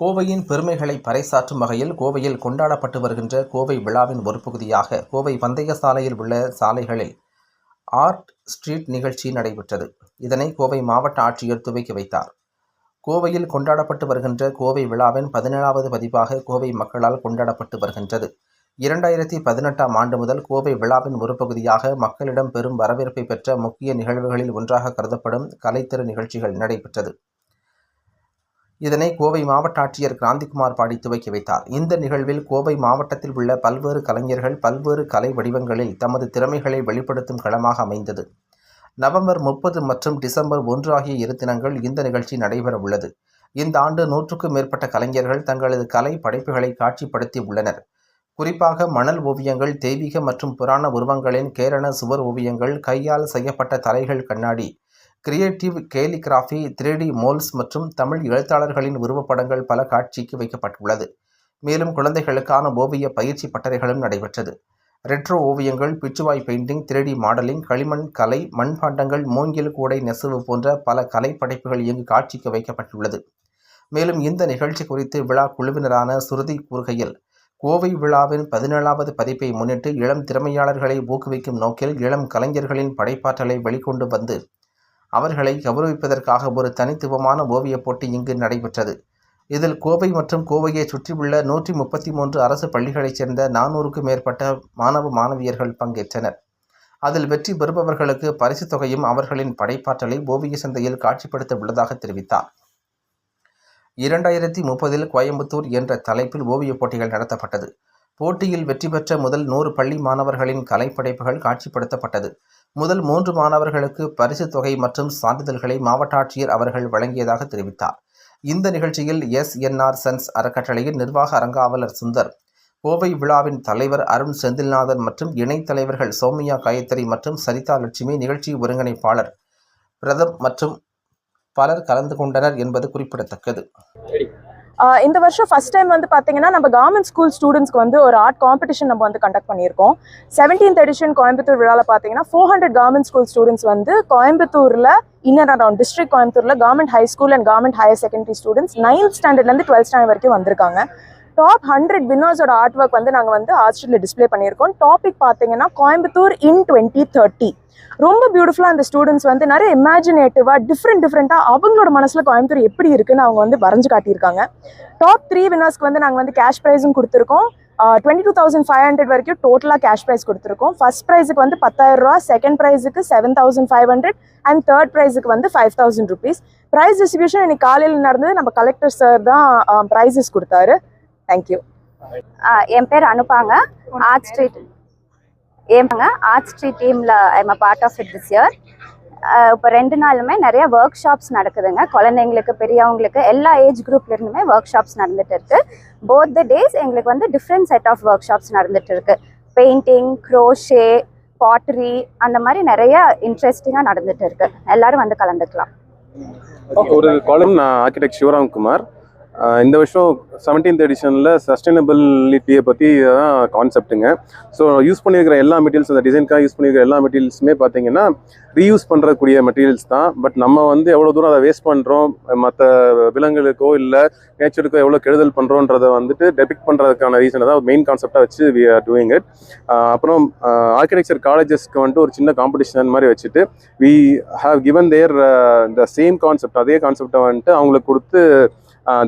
கோவையின் பெருமைகளை பறைசாற்றும் வகையில் கோவையில் கொண்டாடப்பட்டு வருகின்ற கோவை விழாவின் ஒரு பகுதியாக கோவை பந்தய சாலையில் உள்ள சாலைகளில் ஆர்ட் ஸ்ட்ரீட் நிகழ்ச்சி நடைபெற்றது. இதனை கோவை மாவட்ட ஆட்சியர் துவக்கி வைத்தார். கோவையில் கொண்டாடப்பட்டு வருகின்ற கோவை விழாவின் பதினேழாவது பதிப்பாக கோவை மக்களால் கொண்டாடப்பட்டு வருகின்றது. இரண்டாயிரத்தி பதினெட்டாம் ஆண்டு முதல் கோவை விழாவின் ஒரு பகுதியாக மக்களிடம் பெரும் வரவேற்பை பெற்ற முக்கிய நிகழ்வுகளில் ஒன்றாக கருதப்படும் கலைத்திற நிகழ்ச்சிகள் நடைபெற்றது. இதனை கோவை மாவட்ட ஆட்சியர் கிராந்திகுமார் பாடி துவக்கி வைத்தார். இந்த நிகழ்வில் கோவை மாவட்டத்தில் உள்ள பல்வேறு கலைஞர்கள் பல்வேறு கலை வடிவங்களில் தமது திறமைகளை வெளிப்படுத்தும் களமாக அமைந்தது. நவம்பர் முப்பது மற்றும் டிசம்பர் ஒன்று ஆகிய இரு தினங்கள் இந்த நிகழ்ச்சி நடைபெற உள்ளது. இந்த ஆண்டு நூற்றுக்கும் மேற்பட்ட கலைஞர்கள் தங்களது கலை படைப்புகளை காட்சிப்படுத்தி உள்ளனர். குறிப்பாக மணல் ஓவியங்கள் தெய்வீக மற்றும் புராண உருவங்களின் கேரண சுவர் ஓவியங்கள் கையால் செய்யப்பட்ட தலைகள் கண்ணாடி கிரியேட்டிவ் கேலிகிராஃபி த்ரீடி மோல்ஸ் மற்றும் தமிழ் எழுத்தாளர்களின் உருவப்படங்கள் பல காட்சிக்கு வைக்கப்பட்டுள்ளது. மேலும் குழந்தைகளுக்கான ஓவிய பயிற்சி பட்டறைகளும் நடைபெற்றது. ரெட்ரோ ஓவியங்கள் பிச்சுவாய் பெயிண்டிங் த்ரீடி மாடலிங் களிமண் கலை மண்பாண்டங்கள் மூங்கில் கூடை நெசவு போன்ற பல கலை படைப்புகள் இங்கு காட்சிக்கு வைக்கப்பட்டுள்ளது. மேலும் இந்த நிகழ்ச்சி குறித்து விழா குழுவினரான சுருதி கூறுகையில் கோவை விழாவின் பதினேழாவது பதிப்பை முன்னிட்டு இளம் திறமையாளர்களை ஊக்குவிக்கும் நோக்கில் இளம் கலைஞர்களின் படைப்பாற்றலை வெளிக்கொண்டு வந்து அவர்களை கௌரவிப்பதற்காக ஒரு தனித்துவமான ஓவியப் போட்டி இங்கு நடைபெற்றது. இதில் கோவை மற்றும் கோவையை சுற்றியுள்ள நூற்றி முப்பத்தி மூன்று அரசு பள்ளிகளைச் சேர்ந்த நானூறுக்கும் மேற்பட்ட மாணவ மாணவியர்கள் பங்கேற்றனர். அதில் வெற்றி பெறுபவர்களுக்கு பரிசுத் தொகையும் அவர்களின் படைப்பாற்றலை ஓவிய சந்தையில் காட்சிப்படுத்த உள்ளதாக தெரிவித்தார். இரண்டாயிரத்தி முப்பதில் கோயம்புத்தூர் என்ற தலைப்பில் ஓவியப் போட்டிகள் நடத்தப்பட்டது. போட்டியில் வெற்றி பெற்ற முதல் நூறு பள்ளி மாணவர்களின் கலைப்படைப்புகள் காட்சிப்படுத்தப்பட்டது. முதல் மூன்று மாணவர்களுக்கு பரிசுத் தொகை மற்றும் சான்றிதழ்களை மாவட்ட ஆட்சியர் அவர்கள் வழங்கியதாக தெரிவித்தார். இந்த நிகழ்ச்சியில் எஸ். என்ஆர் சன்ஸ் அறக்கட்டளையின் நிர்வாக அரங்காவலர் சுந்தர் கோவை விழாவின் தலைவர் அருண் செந்தில்நாதன் மற்றும் இணைத் தலைவர்கள் சௌமியா காயத்ரி மற்றும் சரிதா லட்சுமி நிகழ்ச்சி ஒருங்கிணைப்பாளர் பிரதம் மற்றும் பலர் கலந்து கொண்டனர் என்பது குறிப்பிடத்தக்கது. இந்த வருஷம் ஃபஸ்ட் டைம் வந்து பார்த்தீங்கன்னா நம்ம கவர்மெண்ட் ஸ்கூல் ஸ்டூடெண்ட்ஸ்க்கு வந்து ஒரு ஆர்ட் காம்படிஷன் நம்ம வந்து கண்டக்ட் பண்ணியிருக்கோம். செவன்டீன்த் எடிஷன் கோயம்புத்தூர் விழாவில் பார்த்தீங்கன்னா four hundred government school students வந்து கோயம்புத்தூரில் இன்னர் அரௌண்ட் டிஸ்ட்ரிக்ட் கோயம்புத்தூரில் government high school and government higher secondary students ninth ஸ்டாண்டர்ட்லேருந்து twelfth standard வரைக்கும் வந்திருக்காங்க. டாப் ஹண்ட்ரட் வின்னர்ஸோட ஆர்ட் ஒர்க் வந்து நாங்கள் வந்து ஆர்ட்ஸ்டில் டிஸ்ப்ளே பண்ணியிருக்கோம். டாபிக் பார்த்தீங்கன்னா கோயம்புத்தூர் இன் டுவெண்ட்டி தேர்ட்டி ரொம்ப பியூட்டிஃபுல்லாக அந்த ஸ்டூடெண்ட்ஸ் வந்து நிறைய இமேஜினேட்டிவாக டிஃப்ரெண்ட் டிஃப்ரெண்ட்டாக அவங்களோட மனசில் கோயம்புத்தூர் எப்படி இருக்குன்னு அவங்க வந்து வரைஞ்சு காட்டியிருக்காங்க. டாப் த்ரீ வினர்ஸ்க்கு வந்து நாங்கள் வந்து கேஷ் ப்ரைஸும் கொடுத்துருக்கோம். Twenty two thousand five hundred வரைக்கும் டோட்டலாக கேஷ் ப்ரைஸ் கொடுத்துருக்கோம். ஃபர்ஸ்ட் ப்ரைஸுக்கு வந்து பத்தாயிரம் ரூபா second ப்ரைஸுக்கு seven thousand five hundred and third ப்ரைஸுக்கு வந்து five thousand rupees prize distribution இன்னைக்கு காலையில் நடந்தது. நம்ம கலெக்டர் சார் தான் ப்ரைஸஸ் கொடுத்தாரு. தேங்க்யூ என் பேர் அனுப்பாங்க. ஆர்ட் ஸ்ட்ரீட் ஏமாங்க ஆர்ட் ஸ்ட்ரீட் டீமில் I'm a part of it this year இப்போ ரெண்டு நாளுமே நிறைய ஒர்க் ஷாப்ஸ் நடக்குதுங்க. குழந்தைங்களுக்கு பெரியவங்களுக்கு எல்லா ஏஜ் குரூப்லேருந்துமே ஒர்க் ஷாப்ஸ் நடந்துட்டு இருக்கு. போத் த டேஸ் எங்களுக்கு வந்து different set of workshops நடந்துட்டு இருக்கு. பெயிண்டிங் க்ரோஷே பாட்டரி அந்த மாதிரி நிறைய இன்ட்ரெஸ்டிங்காக நடந்துட்டு இருக்கு. எல்லாரும் வந்து கலந்துக்கலாம். ஒரு காலம் நான் ஆர்கிடெக்ட் சிவராம் குமார் இந்த வருஷம் செவன்டீன்த் எடிஷனில் சஸ்டைனபிலிட்டியை பற்றி தான் கான்செப்ட்டுங்க ஸோ யூஸ் பண்ணியிருக்கிற எல்லா மெட்டீரியல்ஸ் அந்த டிசைனுக்காக யூஸ் பண்ணியிருக்கிற எல்லா மெட்டீரியல்ஸுமே பார்த்தீங்கன்னா ரீயூஸ் பண்ணுறக்கூடிய மெட்டீரியல்ஸ் தான். பட் நம்ம வந்து எவ்வளோ தூரம் அதை வேஸ்ட் பண்ணுறோம் மற்ற விலங்குகளுக்கோ இல்லை நேச்சருக்கோ எவ்வளோ கெடுதல் பண்ணுறோன்றதை வந்துட்டு டெபிக்ட் பண்ணுறதுக்கான ரீசனை தான் மெயின் கான்செப்டாக வச்சு வி ஆர் டூயிங் இட் அப்புறம் ஆர்கிடெக்சர் காலேஜஸ்க்கு வந்துட்டு ஒரு சின்ன காம்படிஷன் மாதிரி வச்சுட்டு we have given there the same concept அதே கான்செப்டை வந்துட்டு அவங்களுக்கு கொடுத்து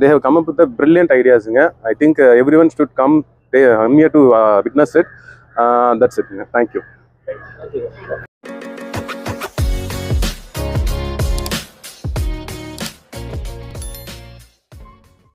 they have come up with brilliant ஐடியாஸுங்க I think everyone should come they home to witness it that's இட்ங்க thank you